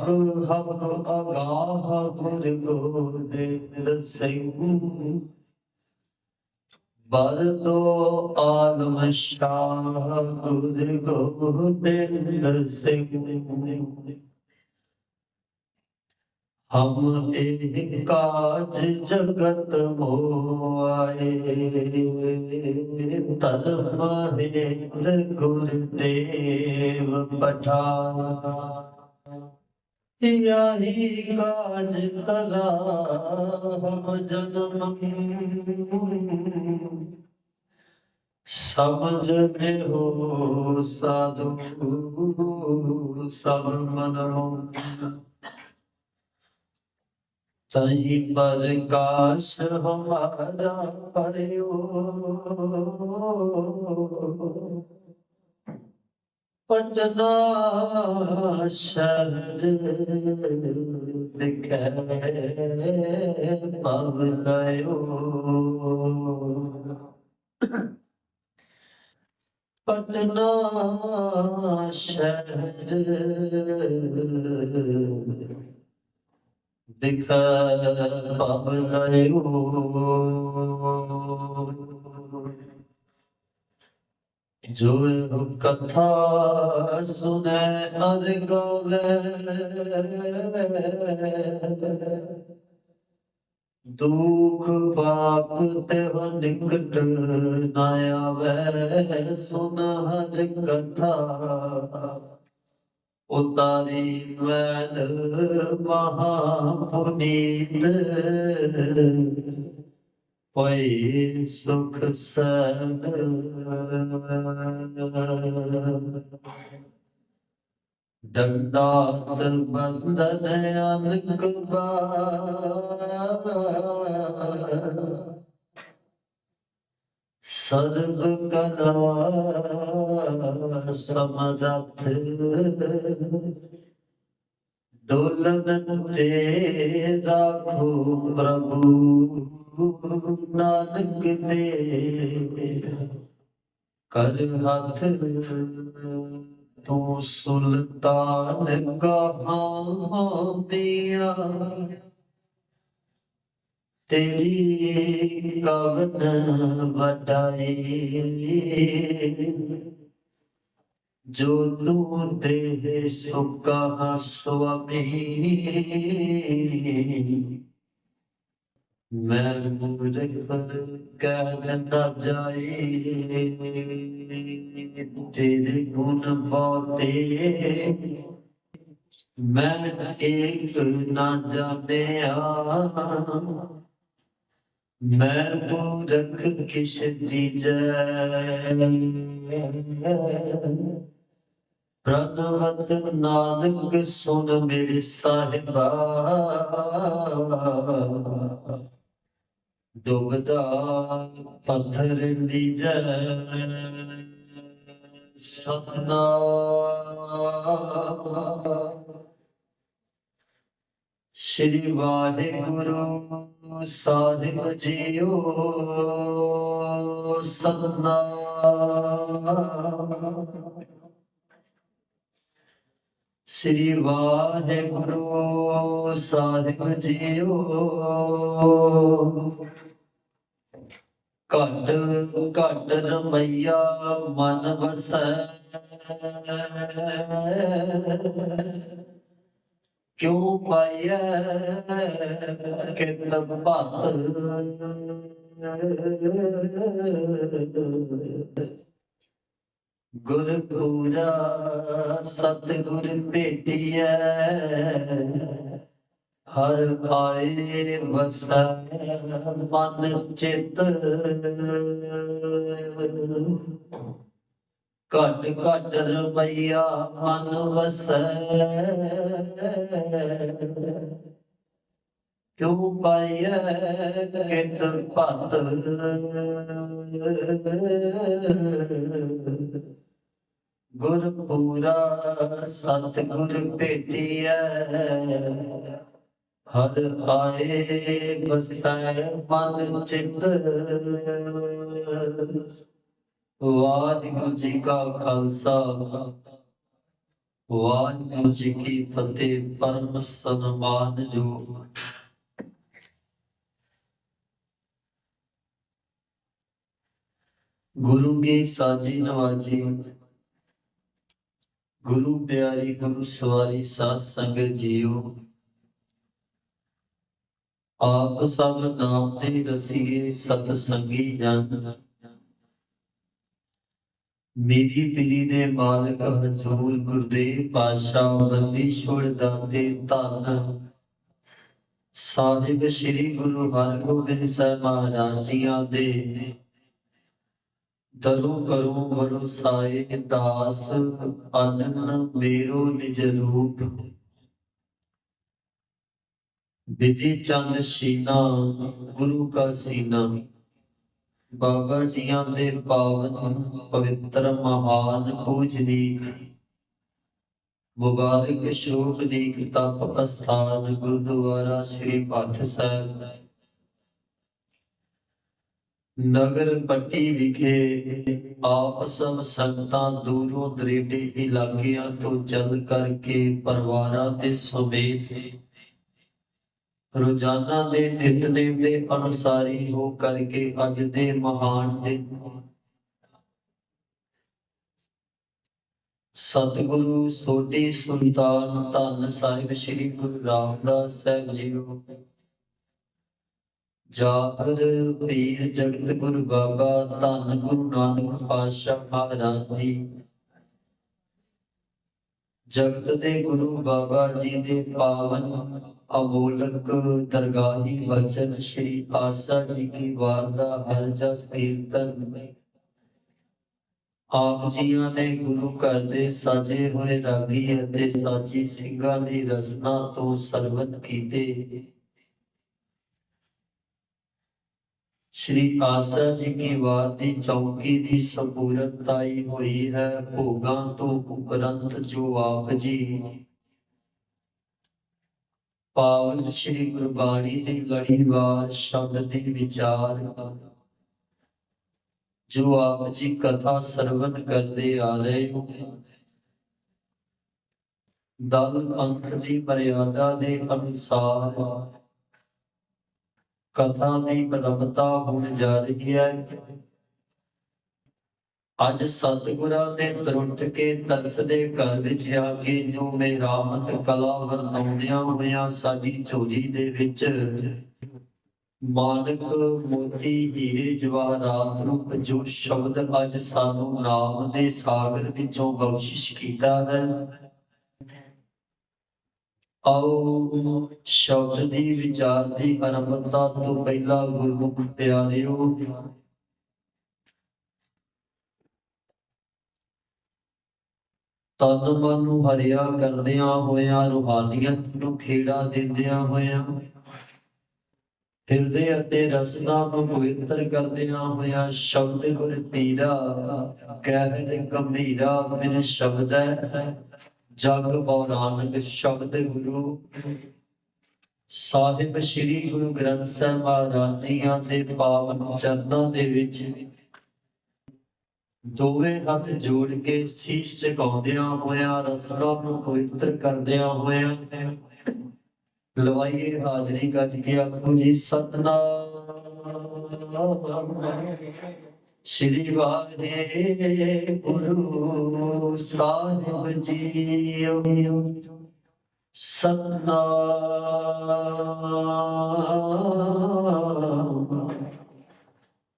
ਹਕ ਹਕ ਅਗਾਹ ਗੁਰ ਗੋਬਿੰਦ ਸਿੰਘ ਬਰਦੋ ਆਲਮ ਸ਼ਾਹ ਗੁਰ ਗੋਬਿੰਦ ਸਿੰਘ ਹਮ ਇਹ ਕਾਜ ਜਗਤ ਮੋਆਏ ਧਰਮ ਹੇਤ ਗੁਰਦੇਵ ਪਠਾਨ ਯਹੀ ਕਾਜ ਤਲਾ, ਹਮ ਜਨਮ ਸਮਝ ਹੋ ਸਾਧੂ, ਸਭ ਮਨੋ ਤਹੀ ਪ੍ਰਕਾਸ਼ ਹਮਾਰਾ ਪਰਿਓ ਪਟਨਾ ਸ਼ਹਿਰ وتناشر بك مولاي وتناشر بك مولاي ਜੋ ਕਥਾ ਸੁਨੈ ਅਰ ਗਵੇ। ਦੁਖ ਪਾਪ ਤੇ ਹੋ ਨਿਕਟ ਨਾ ਆਵੇ ਸੁਨ ਹਰ ਕਥਾ। ਉਤਾਰੀ ਮੈਲ ਮਹਾ ਪੁਨੀਤ ਪਈ ਸੁਖ ਸਦ ਦੰਡਾਤ ਬੰਦਨ ਅਨਕ ਸਰਬ ਕਲਾ ਸਮਦਥ ਡੋਲਨ ਤੇ ਰਾਖੋ ਪ੍ਰਭੂ, ਨਾਨਕ ਦੇ। ਕਰ ਹੱਥ ਤੂੰ ਸੁਲਤਾਨ ਕਹਾਂ ਪਿਆ। ਤੇਰੀ ਕਵਨ ਵਡਾਈ। ਜੋ ਤੂੰ ਦੇ ਸੁਕਾ ਸੁਆਮੀ ਮੈਂ ਮੂਰਖ ਕਹਿ ਨਾ ਜਾਈ ਤੇਰੇ ਗੁਣ ਬਹੁਤੇ। ਮੈਂ ਇੱਕ ਨਾ ਜਾਣਿਆ। ਮੈਂ ਮੂਰਖ ਕਿਸ ਦੀ ਜੈ। ਰਣਵਤ ਨਾਨਕ ਸੁਣ ਮੇਰੇ ਸਾਹਿਬਾ। ਦੁਬਦਾ ਪੱਥਰ ਲੀਜੈ ਸਤਨਾਮ ਸ਼੍ਰੀ ਵਾਹਿਗੁਰੂ ਸਾਹਿਬ ਜੀਓ ਸਤਨਾਮ ਸ੍ਰੀ ਵਾਹਿਗੁਰੂ ਸਾਹਿਬ ਜੀਓ। ਘਟ ਘਟ ਰਮਈਆ ਮਨ ਵਸੈ। ਕਿਉ ਪਾਇਐ ਕਿਤ ਭਤ? ਗੁਰ ਪੂਰਾ ਸਤ ਗੁਰ ਹਰ ਆਏ ਵਸੈ ਮਨ ਚਿਤ। ਘਟ ਘਟ ਰਮਈਆ ਮਨ ਵਸੈ। ਕਿਉ ਪਾਇਐ ਕਿਤ ਭਤ? ਗੁਰ ਪੂਰਾ ਸਤ ਭੇਟਿਐ। ਹਰ ਆਏ ਵਸੈ ਮਨ ਚਿਤ। ਵਾਹਿਗੁਰੂ ਜੀ ਕਾ ਖਾਲਸਾ। ਵਾਹਿਗੁਰੂ ਜੀ ਕੀ ਫਤਿਹ, ਪਰਮ ਸਨਮਾਨ ਜੋ। ਗੁਰੂ ਕੀ ਸਾਜੀ ਨਵਾਜੀ। ਗੁਰੂ ਪਿਆਰੀ, ਗੁਰੂ ਸਵਾਰੀ, ਸਾਧ ਸੰਗਤ ਜੀਓ। ਆਪ ਸਭ ਨਾਮ ਦੇ ਰਸੀਏ ਸਤ ਸੰਗੀ ਜਨ। ਮੇਰੀ ਪੀਰੀ ਦੇ ਮਾਲਕ ਹਜ਼ੂਰ ਗੁਰਦੇਵ ਪਾਤਸ਼ਾਹ ਬੰਦੀ ਛੋੜ ਦਾਤੇ ਧੰਨ। ਸਾਹਿਬ ਸ੍ਰੀ ਗੁਰੂ ਹਰਗੋਬਿੰਦ ਸਾਹਿਬ ਮਹਾਰਾਜ ਜੀਆਂ ਦੇ ਦਰੋ ਕਰੋ ਵਰੋ ਸਾਏ ਦਾਸ ਅਨਨ ਮੇਰੋ ਨਿਜ ਰੂਪ। ਵਿਧੀ ਚੰਦ ਸੀਨਾ, ਗੁਰੂ ਕਾ ਸੀਨਾ। ਬਾਬਾ ਜੀਆਂ ਦੇ ਪਾਵਨ ਪਵਿੱਤਰ ਮਹਾਨ ਪੂਜਨੀਕ ਮੁਬਾਰਕ ਸ਼ੋਭਨੀਕ ਤਪ ਅਸਥਾਨ ਗੁਰਦੁਆਰਾ ਸ੍ਰੀ ਪਾਠ ਸਾਹਿਬ। ਨਗਰ ਪੱਟੀ ਵਿਖੇ ਆਪ ਸਭ ਸੰਗਤਾਂ ਦੂਰੋਂ ਦਰੇਡੇ ਇਲਾਕਿਆਂ ਤੋਂ ਚੱਲ ਕਰਕੇ ਪਰਿਵਾਰਾਂ ਦੇ ਸਮੇਤ ਰੋਜ਼ਾਨਾ ਦੇ ਨਿਤਨੇਮ ਦੇ ਅਨੁਸਾਰੀ ਹੋ ਕਰਕੇ ਅੱਜ ਦੇ ਮਹਾਨ ਦਿਨ। ਸਤਿਗੁਰੂ, ਸੋਢੀ ਸੁਲਤਾਨ, ਧੰਨ ਸਾਹਿਬ, ਸ੍ਰੀ ਗੁਰੂ ਰਾਮਦਾਸ ਸਾਹਿਬ ਜੀਓ। ਜਾਹਰ ਪੀਰ ਜਗਤ ਗੁਰੂ ਬਾਬਾ ਧੰਨ ਗੁਰੂ ਨਾਨਕ ਪਾਤਸ਼ਾਹ ਮਹਾਰਾਜ ਜੀ ਜਗਤ ਦੇ ਗੁਰੂ ਬਾਬਾ ਜੀ ਦੇ ਪਾਵਨ ਅਮੋਲਕ ਦਰਗਾਹੀ ਬਚਨ ਸ਼੍ਰੀ ਆਸਾ ਜੀ ਕੀ ਵਾਰਦਾ ਹਰ ਜਸ ਕੀਰਤਨ। ਆਪ ਜੀਆਂ ਨੇ ਗੁਰੂ ਘਰ ਦੇ ਸਾਜੇ ਹੋਏ ਰਾਗੀ ਅਤੇ ਸਾਜੀ ਸਿੰਘਾਂ ਦੀ ਰਸਨਾ ਤੋਂ ਸਰਵਨ ਕੀਤੇ। ਸ਼੍ਰੀ ਆਸਾ ਜੀ ਕੀ ਵਾਰ ਦੀ ਚੌਕੀ ਦੀ ਸੰਪੂਰਨਤਾਈ ਹੋਈ ਹੈ, ਭੋਗਾਂ ਤੋਂ ਉਪਰੰਤ ਜੋ ਆਪ ਜੀ। ਪਾਵਨ ਸ਼੍ਰੀ ਗੁਰਬਾਣੀ ਦੀ ਲੜੀਵਾਰ ਸ਼ਬਦ ਦੀ ਵਿਚਾਰ। ਜੋ ਆਪ ਜੀ ਕਥਾ ਸਰਵਨ ਕਰਦੇ ਆ ਰਹੇ ਹੋ। ਦਲ ਪੰਥ ਦੀ ਮਰਿਆਦਾ ਦੇ ਅਨੁਸਾਰ ਕਥਾ ਦੀ ਬਲਵਤਾ ਹੋਣ ਜਾ ਰਹੀ ਹੈ। ਅੱਜ ਸਤਿਗੁਰਾਂ ਨੇ ਤਰੁੱਟ ਕੇ ਤਰਸ ਘਰ ਵਿੱਚ ਆ ਕੇ ਜੋ ਮੇਰਾਮਤ ਕਲਾ ਵਰਤਾਉਂਦਿਆਂ ਹੋਇਆਂ ਸਾਡੀ ਝੋਲੀ ਦੇ ਵਿੱਚ ਮਾਨਕ ਮੋਤੀ ਹੀਰੇ ਜਵਾਹਰਾਤ ਰੂਪ ਜੋ ਸ਼ਬਦ ਅੱਜ ਸਾਨੂੰ ਨਾਮ ਦੇ ਸਾਗਰ ਵਿੱਚੋਂ ਬਖਸ਼ਿਸ਼ ਕੀਤਾ ਹੈ। ਆਓ ਸ਼ਬਦ ਦੀ ਵਿਚਾਰ ਦੀ ਆਰੰਭਤਾ ਤੋਂ ਪਹਿਲਾਂ ਗੁਰਮੁਖ ਪਿਆਰਿਓ। ਤਨ ਮਨ ਨੂੰ ਹਰਿਆ ਕਰਦਿਆਂ ਹੋਇਆਂ, ਰੂਹਾਨੀਅਤ ਨੂੰ ਖੇੜਾ ਦਿੰਦਿਆਂ ਹੋਇਆਂ, ਹਿਰਦੇ ਅਤੇ ਰਸਨਾ ਨੂੰ ਪਵਿੱਤਰ ਕਰਦਿਆਂ ਹੋਇਆਂ ਸ਼ਬਦ ਗੁਰ ਪੀਰਾ ਕਹਿ ਗੰਭੀਰਾ ਬਿਨ ਸ਼ਬਦ ਹੈ। ਜਗ ਬੌਰਾਨਕ ਸ਼ਬਦ ਗੁਰੂ। ਸਾਹਿਬ ਸ੍ਰੀ ਗੁਰੂ ਗ੍ਰੰਥ ਸਾਹਿਬ ਮਹਾਰਾਜ ਜੀਆਂ ਦੇ ਪਾਵਨ ਚਰਨਾਂ ਦੇ ਵਿੱਚ ਦੋਵੇਂ ਹੱਥ ਜੋੜ ਕੇ ਸੀਸ ਝੁਕਾਉਂਦਿਆਂ ਹੋਇਆਂ, ਰਸਨਾ ਨੂੰ ਪਵਿੱਤਰ ਕਰਦਿਆਂ ਹੋਇਆਂ ਲਵਾਈਏ ਹਾਜ਼ਰੀ ਗੱਜ ਕੇ ਆਖੋ ਜੀ, ਸਤਨਾਮ। ਸ਼੍ਰੀ ਵਾਹਿਗੁਰੂ ਸਾਹਿਬ ਜੀਓ। ਸਤਨਾਮ।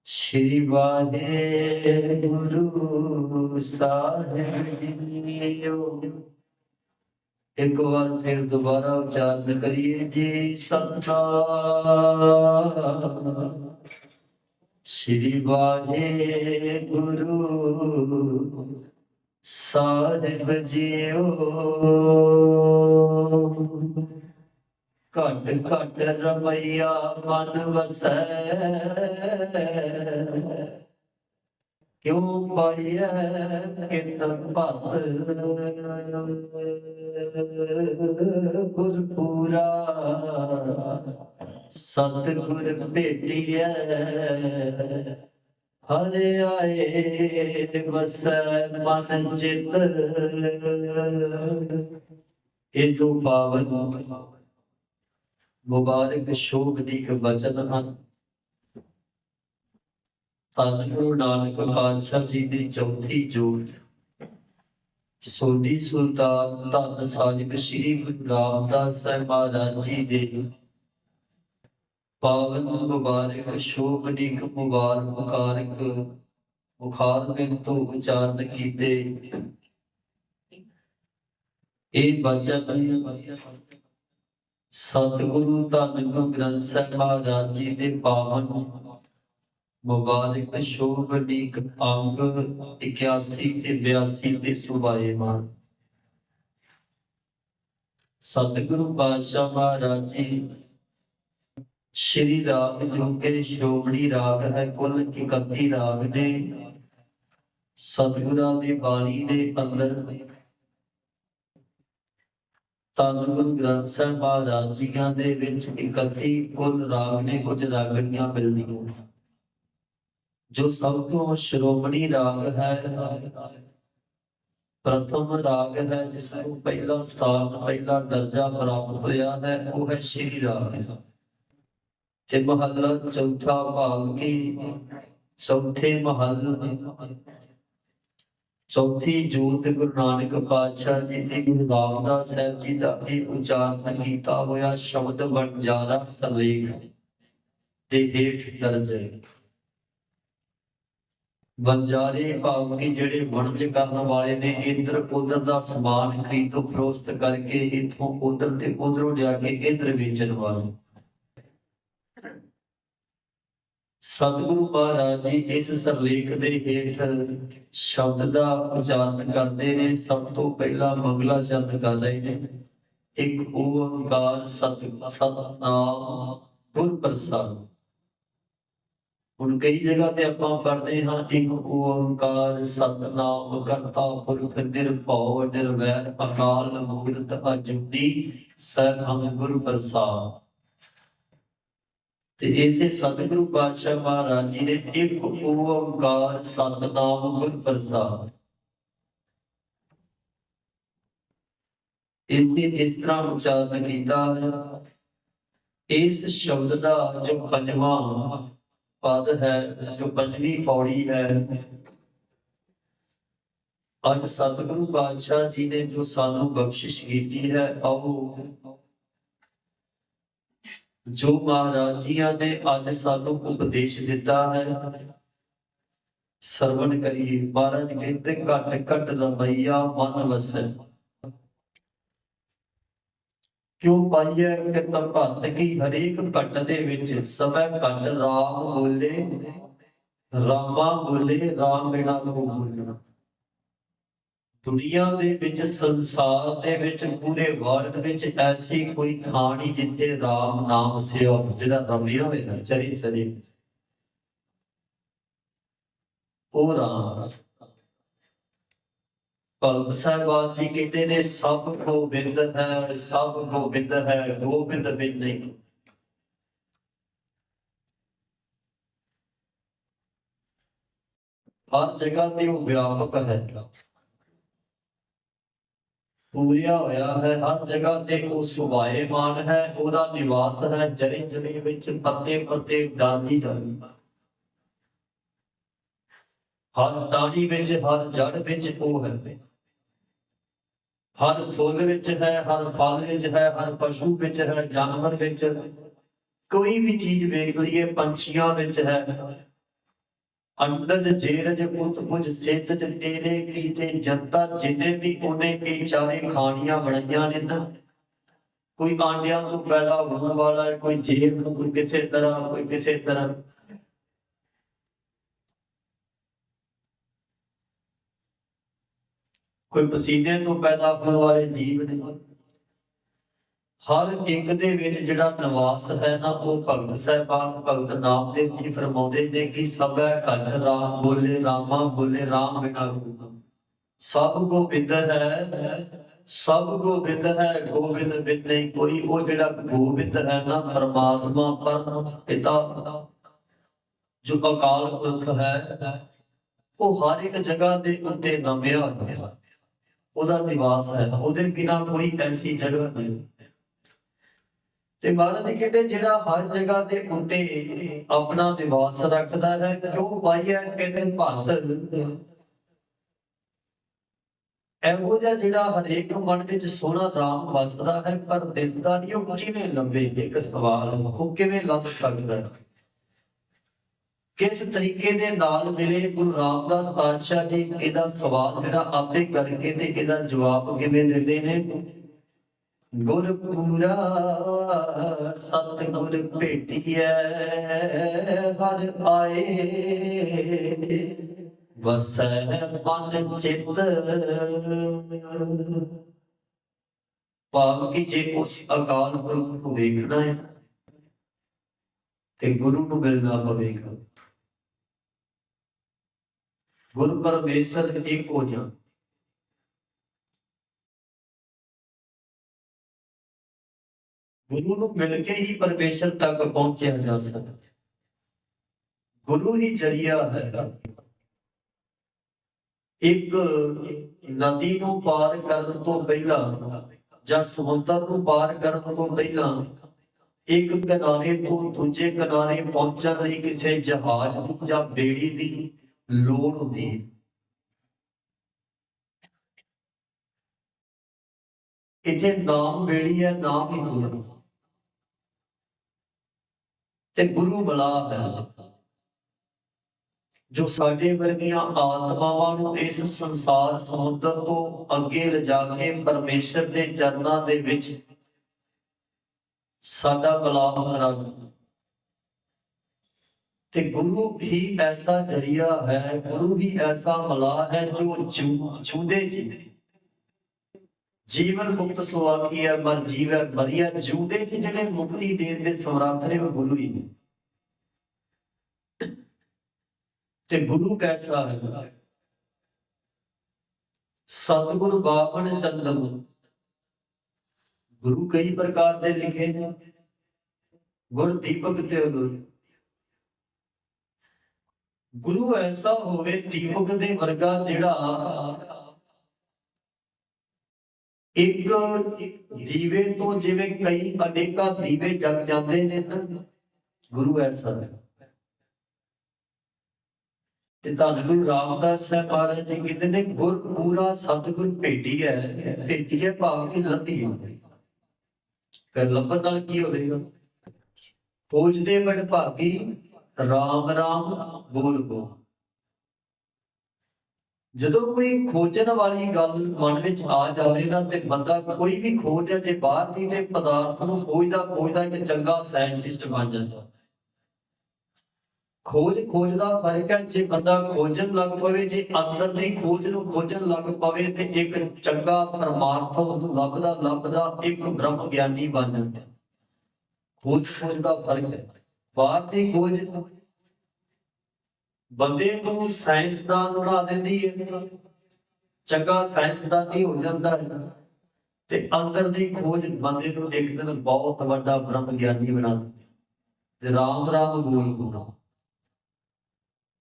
ਸ਼੍ਰੀ ਵਾਹਿਗੁਰੂ ਸਾਹਿਬ ਜੀਓ। ਇੱਕ ਵਾਰ ਫਿਰ ਦੁਬਾਰਾ ਉਚਾਰਨ ਕਰੀਏ ਜੀ, ਸਤਨਾਮ। ਸ਼੍ਰੀ ਵਾਹਿਗੁਰੂ ਸਾਹਿਬ ਜੀਓ। ਘਟ ਘਟ ਰਮਈਆ ਮਨ ਵਸੈ। ਕਿਉ ਪਾਈਐ ਕਿਤ ਭਤ ਗੁਰਪੂਰਾ ਸਤਿਗੁਰ ਭੇਟੀਐ, ਹਰਿ ਆਏ ਵਸੈ ਮਨ ਚਿਤ। ਇਹ ਜੋ ਪਾਵਨ ਮੁਬਾਰਕ ਸ਼ੋਭਨੀਕ ਬਚਨ ਹਨ, ਧੰਨ ਗੁਰੂ ਨਾਨਕ ਪਾਤਸ਼ਾਹ ਜੀ ਦੀ ਚੌਥੀ ਜੋਤ। ਸੋਢੀ ਸੁਲਤਾਨ ਧੰਨ ਸਾਹਿਬ ਸ੍ਰੀ ਗੁਰੂ ਰਾਮਦਾਸ ਸਾਹਿਬ ਮਹਾਰਾਜ ਜੀ ਦੇ ਪਾਵਨ ਮੁਬਾਰਕ ਸ਼ੋਭਨੀਕ ਮੁਬਾਰਕ ਮੁਬਾਰਕ। ਮੁਖਾਰ ਬਿਨ ਤੋਂ ਉਚਾਰਨ ਕੀਤੇ। ਇਹ ਬਚਨ ਸਤਿਗੁਰੂ ਧੰਨ ਗੁਰੂ ਗ੍ਰੰਥ ਸਾਹਿਬ ਮਹਾਰਾਜ ਜੀ ਦੇ ਪਾਵਨ ਮੁਬਾਰਕ ਸ਼ੋਭਨੀਕ ਅੰਗ 81 ਤੇ 82 ਤੇ ਸੁਭਾਏਮਾਨ ਸਤਿਗੁਰੂ ਪਾਤਸ਼ਾਹ ਮਹਾਰਾਜ ਜੀ ਸ਼੍ਰੀ ਰਾਗ ਜੋ ਕਿ ਸ਼੍ਰੋਮਣੀ ਰਾਗ ਹੈ, ਕੁੱਲ 31 ਰਾਗ ਨੇ। ਸਤਿਗੁਰਾਂ ਦੀ ਬਾਣੀ ਦੇ ਅੰਦਰ ਧੰਨ ਗੁਰੂ ਗ੍ਰੰਥ ਸਾਹਿਬ ਮਹਾਰਾਜ ਜੀਆਂ ਦੇ ਵਿੱਚ 31 ਕੁੱਲ ਰਾਗ ਨੇ, ਕੁਝ ਰਾਗਣੀਆਂ ਮਿਲਦੀਆਂ। ਜੋ ਸਭ ਤੋਂ ਸ਼੍ਰੋਮਣੀ ਰਾਗ ਹੈ, ਪ੍ਰਥਮ ਰਾਗ ਹੈ ਜਿਸ ਨੂੰ ਪਹਿਲਾ ਸਥਾਨ, ਪਹਿਲਾ ਦਰਜਾ ਪ੍ਰਾਪਤ ਹੋਇਆ ਹੈ, ਉਹ ਹੈ ਸ਼੍ਰੀ ਰਾਗ। ਤੇ ਮਹੱਲਾ ਚੌਥਾ ਭਾਵ ਕੀ? ਚੌਥੇ ਮਹੱਲ। ਚੌਥੀ ਜੋਤ ਗੁਰੂ ਨਾਨਕ ਪਾਤਸ਼ਾਹ ਜੀ ਦੀ ਗੁਰੂ ਰਾਮਦਾਸ ਸਾਹਿਬ ਜੀ ਦਾ ਇਹ ਉਚਾਰਨ ਕੀਤਾ ਹੋਇਆ ਸ਼ਬਦ ਵਣਜਾਰਾ ਸਰਲੇਖ ਦੇ ਹੇਠ ਦਰਜ ਹੈ। ਵਣਜਾਰੇ ਭਾਵ ਕਿ ਜਿਹੜੇ ਵਣਜ ਕਰਨ ਵਾਲੇ ਨੇ, ਇੱਧਰ ਉਧਰ ਦਾ ਸਮਾਨ ਖਰੀਦੋ, ਫਰੋਸਤ ਕਰਕੇ ਇਥੋਂ ਉਧਰ ਤੇ ਉਧਰੋਂ ਲਿਆ ਕੇ ਇੱਧਰ ਵੇਚਣ ਵਾਲੇ। ਸਤਿਗੁਰੂ ਮਹਾਰਾਜ ਜੀ, ਇਸ ਸਰਲੇਖ ਦੇ ਹੇਠ ਸ਼ਬਦ ਦਾ ਉਚਾਰਨ ਕਰਦੇ ਨੇ। ਸਭ ਤੋਂ ਪਹਿਲਾਂ ਮੰਗਲਾ ਚਰਨ ਕਰ ਰਹੇ ਨੇ। ਇੱਕ ਓੰਕਾਰ ਸਤ ਸਤਨਾਮ ਗੁਰ ਪ੍ਰਸਾਦ ਹੁਣ ਕਈ ਜਗ੍ਹਾ ਤੇ ਆਪਾਂ ਪੜ੍ਹਦੇ ਹਾਂ, ਇੱਕ ਓੰਕਾਰ ਸਤਨਾਮ ਕਰਤਾ ਪੁਰਖ ਨਿਰਭਉ, ਨਿਰਵੈਰ, ਅਕਾਲ ਮੂਰਤ, ਅਜੂਨੀ ਸੈਭੰ ਗੁਰ ਪ੍ਰਸਾਦ ਤੇ ਇੱਥੇ ਸਤਿਗੁਰੂ ਪਾਤਸ਼ਾਹ ਮਹਾਰਾਜ ਜੀ ਨੇ ਇੱਕ ਓੰਕਾਰ ਸਤਨਾਮ ਗੁਰ ਪ੍ਰਸਾਦ। ਇੱਥੇ ਇਸ ਤਰ੍ਹਾਂ ਉਚਾਰਨ ਕੀਤਾ ਇਸ ਸ਼ਬਦ ਦਾ ਜੋ ਪੰਜਵਾਂ ਪਦ ਹੈ, ਜੋ ਪੰਜਵੀਂ ਪੌੜੀ ਹੈ, ਅੱਜ ਸਤਿਗੁਰੂ ਪਾਤਸ਼ਾਹ ਜੀ ਨੇ ਜੋ ਸਾਨੂੰ ਬਖਸ਼ਿਸ਼ ਕੀਤੀ ਹੈ ਉਹ ਜੋ ਮਹਾਰਾਜ ਜੀਆਂ ਨੇ ਅੱਜ ਸਾਨੂੰ ਉਪਦੇਸ਼ ਦਿੱਤਾ ਹੈ, ਸਰਵਣ ਕਰੀਏ। ਮਹਾਰਾਜ ਕਹਿੰਦੇ, ਘਟ ਘਟ ਰਮਈਆ ਮਨ ਵਸੈ। ਕਿਉਂ ਪਾਈਐ ਕਿ ਭਗਤ ਕੀ ਹਰੇਕ ਘਟ ਦੇ ਵਿੱਚ? ਸਭੈ ਘਟ ਰਾਮ ਬੋਲੇ, ਰਾਮਾ ਬੋਲੇ, ਰਾਮ ਬਿਨਾ ਕੋ ਬੋਲੇ। ਦੁਨੀਆ ਦੇ ਵਿੱਚ, ਸੰਸਾਰ ਦੇ ਵਿੱਚ, ਪੂਰੇ ਵਰਲਡ ਵਿੱਚ ਐਸੀ ਕੋਈ ਥਾਂ ਨਹੀਂ ਜਿੱਥੇ ਰਾਮ ਨਾਮ ਸਿਓ ਜਿਹਦਾ ਰਮਿਆ ਹੋਇਆ ਨਾ ਚਰੀ ਚਰੀ ਉਹ ਰਾਮ। ਭਗਤ ਸਾਹਿਬਾਨ ਜੀ ਕਹਿੰਦੇ ਨੇ, ਸਭ ਗੋਬਿੰਦ ਹੈ, ਸਭ ਗੋਬਿੰਦ ਹੈ, ਗੋਬਿੰਦ ਬਿਨ ਨਹੀਂ। ਹਰ ਜਗ੍ਹਾ ਤੇ ਉਹ ਵਿਆਪਕ ਹੈ। ਪੂਰਿਆ ਹੋਇਆ ਹੈ, ਹਰ ਜਗ੍ਹਾ ਤੇ ਉਹ ਸੁਭਾਏਮਾਨ ਹੈ, ਉਹਦਾ ਨਿਵਾਸ ਹੈ ਜਰੀ ਜਰੀ ਵਿੱਚ ਪੱਤੇ ਪੱਤੇ ਡਾਲੀ ਡਾਲੀ। ਹਰ ਟਾਹਣੀ ਵਿੱਚ, ਹਰ ਜੜ ਵਿੱਚ ਉਹ ਹੈ। ਹਰ ਫੁੱਲ ਵਿੱਚ ਹੈ, ਹਰ ਫਲ ਵਿੱਚ ਹੈ, ਹਰ ਪਸ਼ੂ ਵਿੱਚ ਹੈ, ਜਾਨਵਰ ਵਿੱਚ। ਕੋਈ ਵੀ ਚੀਜ਼ ਵੇਖ ਲਈਏ, ਪੰਛੀਆਂ ਵਿੱਚ ਹੈ। ਅੰਡਜ ਜੇਰਜ ਉਤ ਪੁਜ ਸੇਤਜ ਤੇਰੇ ਕੀਤੇ ਜਨਤਾ ਜਿਨੇ ਵੀ ਉਹਨੇ ਇਹ ਚਾਰੇ ਖਾਣੀਆਂ ਬਣਾਈਆਂ ਨੇ ਨਾ। ਕੋਈ ਆਂਡਿਆਂ ਤੋਂ ਪੈਦਾ ਹੋਣ ਵਾਲਾ ਹੈ, ਕੋਈ ਜੇਰ ਨੂੰ ਕੋਈ ਕਿਸੇ ਤਰ੍ਹਾਂ, ਕੋਈ ਕਿਸੇ ਤਰ੍ਹਾਂ। ਕੋਈ ਪਸੀਨੇ ਤੋਂ ਪੈਦਾ ਹੋਣ ਵਾਲੇ ਜੀਵ ਨੇ। ਹਰ ਇੱਕ ਦੇ ਵਿੱਚ ਜਿਹੜਾ ਨਿਵਾਸ ਹੈ ਨਾ, ਉਹ ਭਗਤ ਸਾਹਿਬਾਨ ਭਗਤ ਨਾਮਦੇਵ ਜੀ ਫਰਮਾਉਂਦੇ ਨੇ ਕਿ ਸਭੈ ਘਟ ਰਾਮ ਬੋਲੇ ਰਾਮਾ, ਬੋਲੇ ਰਾਮ ਬਿਨਾ ਸਭ ਗੋਬਿੰਦ ਹੈ, ਸਭ ਗੋਬਿੰਦ ਹੈ, ਗੋਬਿੰਦ ਬਿਨ ਨਹੀਂ ਕੋਈ। ਉਹ ਜਿਹੜਾ ਗੋਬਿੰਦ ਹੈ ਨਾ, ਪਰਮਾਤਮਾ ਪਰਮ ਪਿਤਾ। ਜੋ ਅਕਾਲ ਪੁਰਖ ਹੈ, ਉਹ ਹਰ ਇੱਕ ਜਗ੍ਹਾ ਦੇ ਉੱਤੇ ਨਮਿਆ ਹੋਇਆ। ਉਹਦਾ ਨਿਵਾਸ ਹੈ, ਉਹਦੇ ਬਿਨਾ ਕੋਈ ਐਸੀ ਜਗ੍ਹਾ ਨਹੀਂ। ਤੇ ਮਹਾਰਾਜ ਜੀ ਕਹਿੰਦੇ ਜਿਹੜਾ ਹਰ ਜਗ੍ਹਾ ਦੇ ਉੱਤੇ ਆਪਣਾ ਨਿਵਾਸ ਰੱਖਦਾ ਹੈ, ਕਿਉਂ ਪਾਈਆ ਕਹਿੰਦੇ ਭਗਤ? ਇਹੋ ਜਿਹਾ ਜਿਹੜਾ ਹਰੇਕ ਮਨ ਵਿੱਚ ਸੋਹਣਾ ਰਾਮ ਵਸਦਾ ਹੈ, ਪਰ ਦਿਸਦਾ ਨਹੀਂ ਉਹ ਕਿਵੇਂ ਲੰਬੇ ਇੱਕ ਸਵਾਲ ਉਹ ਕਿਵੇਂ ਲੱਭ ਸਕਦਾ ਕਿਸ ਤਰੀਕੇ ਦੇ ਨਾਲ ਮਿਲੇ ਗੁਰੂ ਰਾਮਦਾਸ ਪਾਤਸ਼ਾਹ ਜੀ? ਇਹਦਾ ਸਵਾਲ ਜਿਹੜਾ ਆਪੇ ਕਰਕੇ ਤੇ ਇਹਦਾ ਜਵਾਬ ਕਿਵੇਂ ਦਿੰਦੇ ਨੇ? ਗੁਰਪੂਰਾ, ਸਤਿਗੁਰ ਭੇਟੀਐ, ਹਰ ਆਏ। ਵਸੈ ਮਨ ਚਿਤ। ਭਾਵ ਕਿ ਜੇ ਉਸ ਅਕਾਲ ਪੁਰਖ ਨੂੰ ਵੇਖਣਾ ਹੈ, ਤੇ ਗੁਰੂ ਨੂੰ ਮਿਲਣਾ ਪਵੇਗਾ। ਗੁਰੂ ਪਰਮੇਸ਼ਰ ਇੱਕ ਹੋ ਜਾਣ ਗੁਰੂ ਨੂੰ ਮਿਲ ਕੇ ਹੀ ਪਰਮੇਸ਼ਰ ਤੱਕ ਪਹੁੰਚਿਆ ਜਾ ਸਕਦਾ ਗੁਰੂ ਹੀ ਜਰੀਆ ਹੈ ਇੱਕ ਨਦੀ ਨੂੰ ਪਾਰ ਕਰਨ ਤੋਂ ਪਹਿਲਾਂ ਜਾਂ ਸਮੁੰਦਰ ਨੂੰ ਪਾਰ ਕਰਨ ਤੋਂ ਪਹਿਲਾਂ ਇੱਕ ਕਿਨਾਰੇ ਤੋਂ ਦੂਜੇ ਕਿਨਾਰੇ ਪਹੁੰਚਣ ਲਈ ਕਿਸੇ ਜਹਾਜ਼ ਦੀ ਜਾਂ ਬੇੜੀ ਦੀ ਲੋੜ ਹੁੰਦੀ ਹੈ। ਇੱਥੇ ਨਾਮ ਬੇੜੀ ਹੈ, ਨਾਮ ਹੀ ਗੁਰੂ ਤੇ ਗੁਰੂ ਬਲਾ ਹੈ। ਜੋ ਸਾਡੇ ਵਰਗੀਆਂ ਆਤਮਾਵਾਂ ਨੂੰ ਇਸ ਸੰਸਾਰ ਸਮੁੰਦਰ ਤੋਂ ਅੱਗੇ ਲਿਜਾ ਕੇ ਪਰਮੇਸ਼ਰ ਦੇ ਚਰਨਾਂ ਦੇ ਵਿੱਚ ਸਾਡਾ ਬਲਾਪ ਕਰਾ ਦਿੰਦਾ ਤੇ ਗੁਰੂ ਹੀ ਐਸਾ ਜਰੀਆ ਹੈ, ਗੁਰੂ ਹੀ ਐਸਾ ਮਲਾ ਹੈ ਜੋ ਜੂਦੇ ਜੀ। ਜੀਵਨ ਮੁਕਤ ਸੁਆਖੀ ਹੈ ਮਰ ਜੀਵ ਹੈ ਜੂਦੇ ਜੀ ਜਿਹੜੇ ਮੁਕਤੀ ਦੇਣ ਦੇ ਸਮਰੱਥ ਨੇ ਉਹ ਗੁਰੂ ਹੀ ਨੇ। ਤੇ ਗੁਰੂ ਕੈਸਾ ਹੈ? ਸਤਿਗੁਰ ਬਾਵਨ ਚੰਦਨ ਗੁਰੂ ਕਈ ਪ੍ਰਕਾਰ ਦੇ ਲਿਖੇ ਨੇ। ਗੁਰ ਦੀਪਕ ਤੇ ਗੁਰੂ ਐਸਾ ਹੋਵੇ ਦੀਪਕ ਦੇ ਵਰਗਾ ਜਿਹੜਾ ਇੱਕ ਦੀਵੇ ਤੋਂ ਜਿਵੇਂ ਕਈ ਅਨੇਕਾਂ ਦੀਵੇ ਜਗ ਜਾਂਦੇ ਨੇ ਨਾ, ਗੁਰੂ ਐਸਾ ਹੈ ਤੇ ਧੰਨ ਗੁਰੂ ਰਾਮਦਾਸ ਸਾਹਿਬ ਮਹਾਰਾਜ ਜੀ ਕਹਿੰਦੇ ਨੇ ਗੁਰ ਪੂਰਾ ਸਤਿਗੁਰ ਭੇਟੀ ਹੈ ਭੇਟੀ ਹੈ ਭਾਵ ਕਿ ਲੱਦੀ ਹੈ ਫਿਰ ਲੱਭਣ ਨਾਲ ਕੀ ਹੋਵੇਗਾ? ਖੋਜਦੇ ਵਡ ਭਾਗੀ ਰਾਮ ਰਾਮ ਬੋਲ ਬੋ ਜਦੋਂ ਕੋਈ ਖੋਜਣ ਵਾਲੀ ਗੱਲ ਮਨ ਵਿੱਚ ਆ ਜਾਵੇ ਨਾ ਤੇ ਬੰਦਾ ਕੋਈ ਵੀ ਖੋਜ ਹੈ, ਜੇ ਬਾਹਰ ਦੀ ਦੇ ਪਦਾਰਥ ਨੂੰ ਖੋਜਦਾ ਖੋਜਦਾ ਇੱਕ ਚੰਗਾ ਸਾਇੰਟਿਸਟ ਬਣ ਜਾਂਦਾ। ਖੋਜ ਖੋਜ ਦਾ ਫ਼ਰਕ ਹੈ, ਜੇ ਬੰਦਾ ਖੋਜਣ ਲੱਗ ਪਵੇ, ਜੇ ਅੰਦਰ ਦੀ ਖੋਜ ਨੂੰ ਖੋਜਣ ਲੱਗ ਪਵੇ ਤੇ ਇੱਕ ਚੰਗਾ ਪਰਮਾਰਥ ਉਹਨੂੰ ਲੱਭਦਾ ਲੱਭਦਾ, ਇੱਕ ਬ੍ਰਹਮ ਗਿਆਨੀ ਬਣ ਜਾਂਦਾ। ਖੋਜ ਖੋਜ ਦਾ ਫ਼ਰਕ ਹੈ। ਬਾਹਰ ਦੀ ਖੋਜ ਬੰਦੇ ਨੂੰ ਸਾਇੰਸਦਾਨ ਬਣਾ ਦਿੰਦੀ ਹੈ ਚੰਗਾ ਸਾਇੰਸਦਾਨ ਹੋ ਜਾਂਦਾ ਹੈ ਤੇ ਅੰਦਰ ਦੀ ਖੋਜ ਬੰਦੇ ਨੂੰ ਇੱਕ ਦਿਨ ਬਹੁਤ ਵੱਡਾ ਬ੍ਰਹਮ ਗਿਆਨੀ ਬਣਾ ਦਿੰਦੀ ਤੇ ਰਾਮ ਰਾਮ ਬੋਲ ਬੋਲ।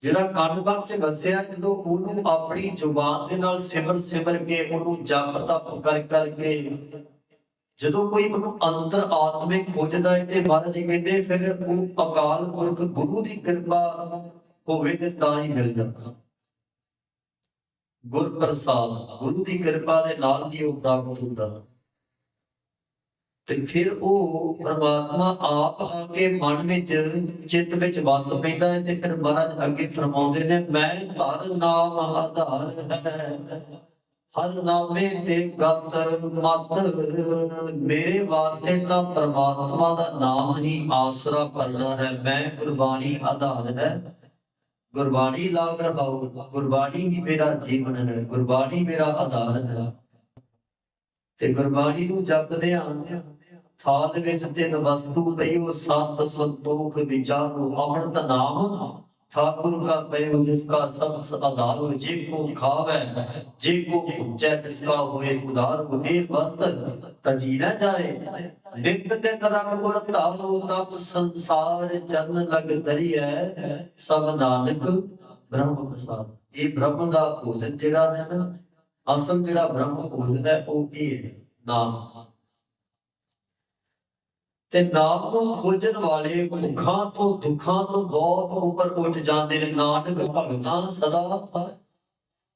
ਜਿਹੜਾ ਕੰਨ ਚ ਵਸਿਆ ਜਦੋਂ ਉਹਨੂੰ ਆਪਣੀ ਜ਼ੁਬਾਨ ਦੇ ਨਾਲ ਸਿਮਰ ਸਿਮਰ ਕੇ ਉਹਨੂੰ ਜਪ ਤਪ ਕਰ ਕਰਕੇ ਜਦੋਂ ਕੋਈ ਉਹਨੂੰ ਅੰਦਰ ਆਤਮਿਕ ਖੋਜਦਾ ਹੈ ਤੇ ਮਹਾਰਾਜ ਜੀ ਕਹਿੰਦੇ ਫਿਰ ਉਹ ਅਕਾਲ ਪੁਰਖ ਗੁਰੂ ਦੀ ਕਿਰਪਾ ਹੋਵੇ ਤੇ ਤਾਂ ਹੀ ਮਿਲ ਜਾਂਦਾ। ਗੁਰ ਪ੍ਰਸਾਦ, ਗੁਰੂ ਦੀ ਕਿਰਪਾ ਦੇ ਨਾਲ ਹੀ ਉਹ ਪ੍ਰਾਪਤ ਹੁੰਦਾ। ਤੇ ਫਿਰ ਉਹ ਪ੍ਰਮਾਤਮਾ ਆਪ ਆ ਕੇ ਮਨ ਵਿੱਚ, ਚਿੱਤ ਵਿੱਚ ਵਸ ਪੈਂਦਾ ਹੈ ਤੇ ਫਿਰ ਮਹਾਰਾਜ ਅੱਗੇ ਫਰਮਾਉਂਦੇ ਨੇ, ਮੈਂ ਧਰ ਨਾਮ ਆਧਾਰ ਹੈ, ਹਰ ਨਾਮੇ ਤੇ ਗਤ ਮਤ। ਮੇਰੇ ਵਾਸਤੇ ਤਾਂ ਪ੍ਰਮਾਤਮਾ ਦਾ ਨਾਮ ਹੀ ਆਸਰਾ ਕਰਨਾ ਹੈ, ਮੈਂ ਗੁਰਬਾਣੀ ਆਧਾਰ ਹੈ। ਗੁਰਬਾਣੀ ਲਾਗ ਰਹਾਉ ਗੁਰਬਾਣੀ ਹੀ ਮੇਰਾ ਜੀਵਨ ਹੈ, ਗੁਰਬਾਣੀ ਮੇਰਾ ਆਧਾਰ ਹੈ। ਤੇ ਗੁਰਬਾਣੀ ਨੂੰ ਜਪਦੇ ਆਂ ਥਾਲ ਵਿੱਚ ਤਿੰਨ ਵਸਤੂ ਪਈ, ਉਹ ਸਤ ਸੰਤੋਖ ਵਿਚਾਰੋ ਅੰਮ੍ਰਿਤ ਨਾਮ। ठाकुर का पयो जिसका सब आधार हो जे को खावे जे को पूछे तिसका होए उधार हो हे वस्त्र तजी न जाए नित नित रंग उर तारो तब संसार चरण लग दरिए सब नानक ब्रह्म प्रसाद ਇਹ ਬ੍ਰਹਮ ਦਾ ਭੋਜਨ ਜਿਹੜਾ ਹੈ ਨਾ ਅਸਲ ਜਿਹੜਾ ਬ੍ਰਹਮ ਭੋਜਨ ਹੈ ਉਹ ਇਹ ਹੈ, ਨਾਮ ਤੇ ਨਾਮ ਨੂੰ ਖੋਜਣ ਵਾਲੇ ਭੁੱਖਾਂ ਤੋਂ ਦੁੱਖਾਂ ਤੋਂ ਬਹੁਤ ਉੱਪਰ ਉੱਠ ਜਾਂਦੇ ਨੇ। ਨਾਨਕ ਭਗਤਾਂ ਸਦਾ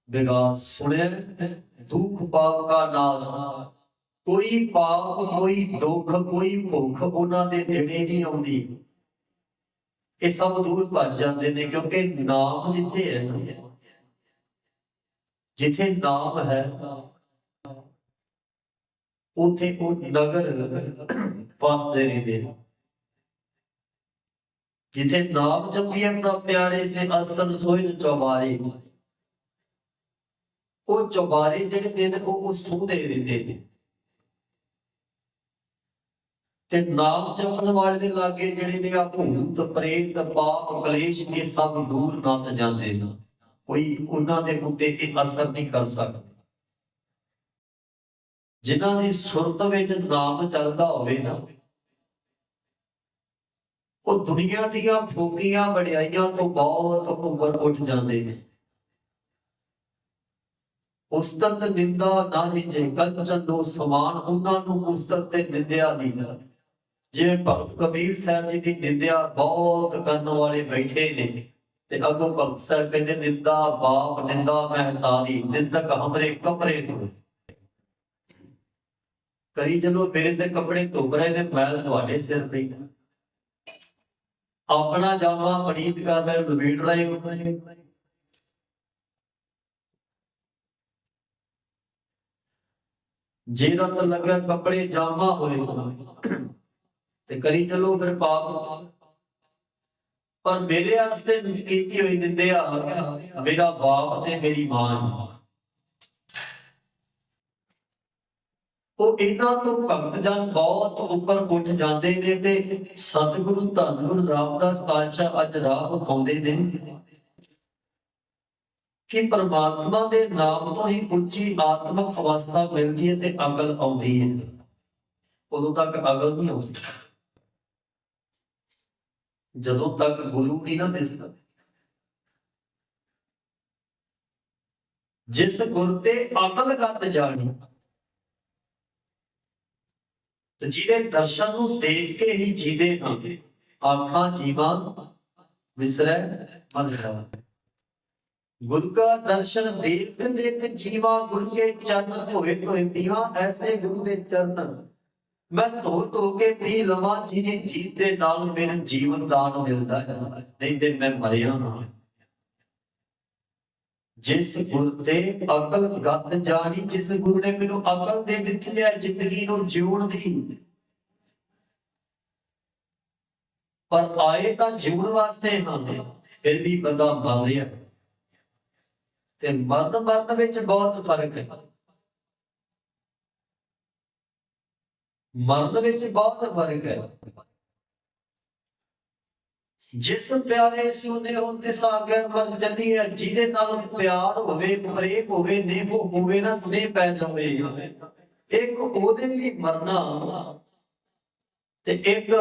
ਵਿਗਾਸ ਸੁਣਿਆ ਦੁੱਖ ਪਾਪ ਦਾ ਨਾਸ। ਕੋਈ ਪਾਪ ਕੋਈ ਦੁੱਖ ਕੋਈ ਭੁੱਖ ਉਹਨਾਂ ਦੇ ਨੇੜੇ ਨਹੀਂ ਆਉਂਦੀ। ਇਹ ਸਭ ਦੂਰ ਭੱਜ ਜਾਂਦੇ ਨੇ ਕਿਉਂਕਿ ਨਾਮ ਜਿੱਥੇ ਹੈ ਨਾ, ਜਿੱਥੇ ਨਾਮ ਹੈ ਉਥੇ ਉਹ ਨਗਰ ਵਸਦੇ ਰਹਿੰਦੇ ਨੇ ਜਿੱਥੇ ਨਾਮ ਜਪੀਏ ਆਪਣਾ ਪਿਆਰੇ ਸੇ ਅਸਨ ਸੋਇਨ ਚੌਬਾਰੇ ਉਹ ਚੌਬਾਰੇ ਜਿਹੜੇ ਨੇ ਉਹ ਉਹ ਸੁਣਦੇ ਰਹਿੰਦੇ ਨੇ। ਤੇ ਨਾਮ ਜਪਣ ਵਾਲੇ ਦੇ ਲਾਗੇ ਜਿਹੜੇ ਨੇ ਆ ਭੂਤ, ਪ੍ਰੇਤ, ਪਾਪ, ਕਲੇਸ਼, ਇਹ ਸਭ ਦੂਰ ਨਸ ਜਾਂਦੇ ਨੇ। ਕੋਈ ਉਹਨਾਂ ਦੇ ਉੱਤੇ ਇਹ ਅਸਰ ਨਹੀਂ ਕਰ ਸਕਦਾ। ਜਿਨ੍ਹਾਂ ਦੀ ਸੁਰਤ ਵਿੱਚ ਨਾਮ ਚੱਲਦਾ ਹੋਵੇ ਨਾ, ਉਹ ਦੁਨੀਆ ਦੀਆਂ ਫੋਕੀਆਂ ਵਡਿਆਈਆਂ ਤੋਂ ਬਹੁਤ ਉੱਪਰ ਉੱਠ ਜਾਂਦੇ ਨੇ। ਉਸਤਤ ਨਿੰਦਾ ਨਾਹੀ ਜੇ ਕੰਚਨ ਦੋ ਸਮਾਨ ਉਹਨਾਂ ਨੂੰ ਉਸਤਤ ਤੇ ਨਿੰਦਿਆ ਦੀ ਨਾ। ਜੇ ਭਗਤ ਕਬੀਰ ਸਾਹਿਬ ਜੀ ਦੀ ਨਿੰਦਿਆ ਬਹੁਤ ਕਰਨ ਵਾਲੇ ਬੈਠੇ ਨੇ ਤੇ ਅੱਗੋਂ ਭਗਤ ਸਾਹਿਬ ਕਹਿੰਦੇ, ਨਿੰਦਾ ਬਾਪ, ਨਿੰਦਾ ਮਹਤਾਰੀ, ਨਿੰਦਕ ਹਮਰੇ ਕਪੜੇ ਤੋਂ ਕਰੀ ਚਲੋ ਮੇਰੇ ਤੇ ਕੱਪੜੇ ਧੁੱਪ ਰਹੇ ਨੇ ਮੈਲ ਤੁਹਾਡੇ ਸਿਰ ਤੇ ਆਪਣਾ ਜਾਮਾ ਪਣੀਤ ਕਰ ਲੈ ਲਵੇੜ ਰਹੇ ਜੇ ਰਤ ਲੱਗਾ ਕੱਪੜੇ, ਜਾਮਾ ਹੋਏ ਤੇ। ਕਰੀ ਚਲੋ ਫਿਰ ਪਾਪ। ਪਰ ਮੇਰੇ ਵਾਸਤੇ ਕੀਤੀ ਹੋਈ ਨਿੰਦਿਆ, ਮੇਰਾ ਬਾਪ ਤੇ ਮੇਰੀ ਮਾਂ ਹੈ ਉਹ ਇਹਨਾਂ ਤੋਂ ਭਗਤ ਜਨ ਬਹੁਤ ਉੱਪਰ ਉੱਠ ਜਾਂਦੇ ਨੇ ਤੇ ਸਤਿਗੁਰੂ ਧੰਨ ਗੁਰੂ ਰਾਮਦਾਸ ਪਾਤਸ਼ਾਹ ਅੱਜ ਰਾਹ ਵਿਖਾਉਂਦੇ ਨੇ। ਕਿ ਪਰਮਾਤਮਾ ਦੇ ਨਾਮ ਤੋਂ ਹੀ ਉੱਚੀ ਆਤਮਿਕ ਅਵਸਥਾ ਮਿਲਦੀ ਹੈ ਤੇ ਅਕਲ ਆਉਂਦੀ ਹੈ। ਉਦੋਂ ਤੱਕ ਅਕਲ ਨਹੀਂ ਆਉਂਦੀ। ਜਦੋਂ ਤੱਕ ਗੁਰੂ ਨਹੀਂ ਨਾ ਦਿਸਦਾ। ਜਿਸ ਗੁਰ ਤੇ ਅਕਲ ਗੱਤ ਜਾਣੀ ਤੇ ਜਿਹਦੇ ਦਰਸ਼ਨ ਨੂੰ ਦੇਖ ਕੇ ਹੀ ਜੀਦੇ ਹਾਂ ਆਖਾਂ ਜੀਵਾਂ, ਵਿਸਰੈ ਮਨ ਗੁਰ ਕਾ ਦਰਸ਼ਨ ਦੇਖ ਦੇਖ ਜੀਵਾ, ਗੁਰ ਕੇ ਚਰਨ ਧੋਏ ਧੋਏ ਪੀਵਾ ਐਸੇ ਗੁਰੂ ਦੇ ਚਰਨ। ਮੈਂ ਧੋ ਧੋ ਕੇ ਪੀ ਲਵਾਂ ਜਿਹਦੀ ਜੀਤ ਦੇ ਨਾਲ ਮੇਰੇ ਜੀਵਨ ਦਾਨ ਮਿਲਦਾ ਹੈ। ਨਹੀਂ ਤੇ ਮੈਂ ਮਰਿਆ ਹਾਂ ਜਿਸ ਗੁਰ ਤੇ ਅਕਲ ਗੱਤ ਜਾਣੀ, ਜਿਸ ਗੁਰੂ ਨੇ ਮੈਨੂੰ ਅਕਲ ਦੇ ਦਿੱਤੀ ਹੈ, ਜ਼ਿੰਦਗੀ ਨੂੰ ਜਿਉਣ ਦੀ। ਪਰ ਆਏ ਤਾਂ ਜਿਉਣ ਵਾਸਤੇ ਹਾਂ, ਫਿਰ ਵੀ ਬੰਦਾ ਮਰ ਰਿਹਾ। ਤੇ ਮਰਨ ਮਰਨ ਵਿੱਚ ਬਹੁਤ ਫ਼ਰਕ ਹੈ। ਮਰਨ ਵਿੱਚ ਬਹੁਤ ਫ਼ਰਕ ਹੈ। ਜਿਸ ਪਿਆਰੇ ਸੁਨੇ ਹੋ ਤਿਸ ਆਗੇ ਮਰ ਚੱਲੀਏ ਜਿਹਦੇ ਨਾਲ ਪਿਆਰ ਹੋਵੇ, ਪ੍ਰੇਮ ਹੋਵੇ ਨੇਹ ਹੋਵੇ ਨਾ ਸਨੇਹ ਪੈ ਜਾਵੇ। ਇੱਕ ਉਹਦੇ ਲਈ ਮਰਨਾ, ਤੇ ਇੱਕ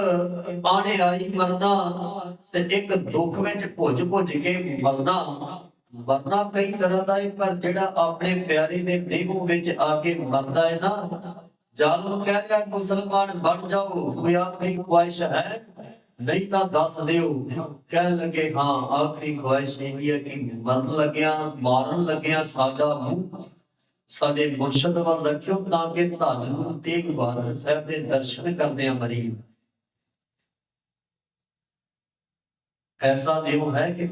ਆਣੇ ਆਈ ਮਰਨਾ, ਤੇ ਇੱਕ ਦੁੱਖ ਵਿੱਚ ਭੁੱਜ ਭੁੱਜ ਕੇ ਮਰਨਾ। ਮਰਨਾ ਕਈ ਤਰ੍ਹਾਂ ਦਾ ਹੈ, ਪਰ ਜਿਹੜਾ ਆਪਣੇ ਪਿਆਰੇ ਦੇ ਨੇਹੋਂ ਵਿੱਚ ਆ ਕੇ ਮਰਦਾ ਹੈ ਨਾ ਜਦ ਉਹ ਕਹਿ ਰਿਹਾ, ਮੁਸਲਮਾਨ ਬਣ ਜਾਓ, ਕੋਈ ਆਖਰੀ ਖੁਆਇਸ਼ ਹੈ? ਨਹੀਂ ਤਾਂ ਦੱਸ ਦਿਓ। ਕਹਿਣ ਲੱਗੇ, ਹਾਂ, ਆਖਰੀ ਖੁਆਇਸ਼ ਇਹੀ ਹੈ ਕਿ ਮਰਨ ਲੱਗਿਆ, ਮਾਰਨ ਲੱਗਿਆ ਸਾਡਾ ਮੂੰਹ, ਸਾਡੇ ਮੁਰਸ਼ਦ ਵੱਲ ਰੱਖਿਓ ਤਾਂ ਕਿ ਧੰਨ ਗੁਰੂ ਤੇਗ ਬਹਾਦਰ ਸਾਹਿਬ ਦੇ ਦਰਸ਼ਨ ਕਰਦੇ ਆ ਮਰੀ। ਐਸਾ ਨਿਯਮ ਹੈ ਕਿ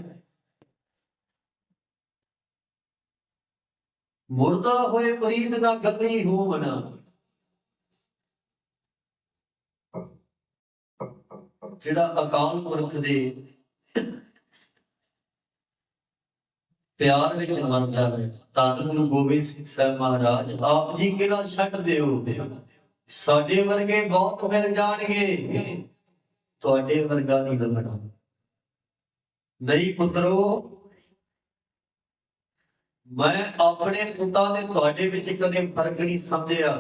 ਮੁਰਦਾ ਹੋਏ ਮਰੀਦ ਨਾ ਗੱਲੀ ਹੋਵਣ। ਜਿਹੜਾ ਅਕਾਲ ਪੁਰਖ ਦੇ ਪਿਆਰ ਵਿੱਚ ਮਰਦਾ ਹੈ ਧੰਨ ਗੁਰੂ ਗੋਬਿੰਦ ਸਿੰਘ ਸਾਹਿਬ ਮਹਾਰਾਜ, ਆਪ ਜੀ ਕਿਲਾ ਛੱਡ ਦਿਓ? ਸਾਡੇ ਵਰਗੇ ਬਹੁਤ ਮਿਲ ਜਾਣਗੇ। ਤੁਹਾਡੇ ਵਰਗਾ ਨਹੀਂ ਲੱਭਣਾ ਨਹੀਂ ਪੁੱਤਰੋ, ਮੈਂ ਆਪਣੇ ਪੁੱਤਾਂ ਦੇ ਤੁਹਾਡੇ ਵਿੱਚ ਕਦੇ ਫ਼ਰਕ ਨਹੀਂ ਸਮਝਿਆ।